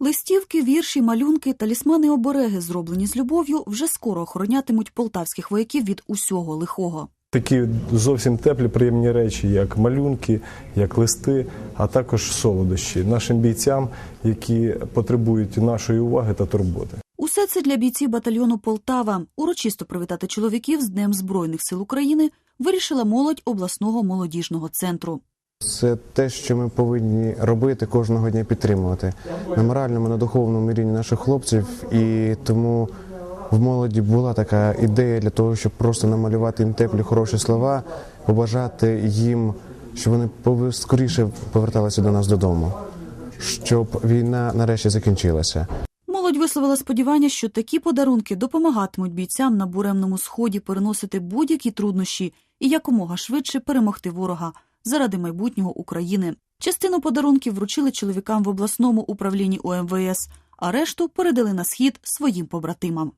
Листівки, вірші, малюнки, талісмани обереги, зроблені з любов'ю, вже скоро охоронятимуть полтавських вояків від усього лихого. Такі зовсім теплі, приємні речі, як малюнки, як листи, а також солодощі нашим бійцям, які потребують нашої уваги та турботи. Усе це для бійців батальйону Полтава. Урочисто привітати чоловіків з Днем Збройних сил України вирішила молодь обласного молодіжного центру. Це те, що ми повинні робити кожного дня підтримувати на моральному, на духовному рівні наших хлопців. І тому в молоді була така ідея для того, щоб просто намалювати їм теплі, хороші слова, побажати їм, щоб вони скоріше поверталися до нас додому, щоб війна нарешті закінчилася. Молодь висловила сподівання, що такі подарунки допомагатимуть бійцям на буремному сході переносити будь-які труднощі і якомога швидше перемогти ворога заради майбутнього України. Частину подарунків вручили чоловікам в обласному управлінні УМВС, а решту передали на схід своїм побратимам.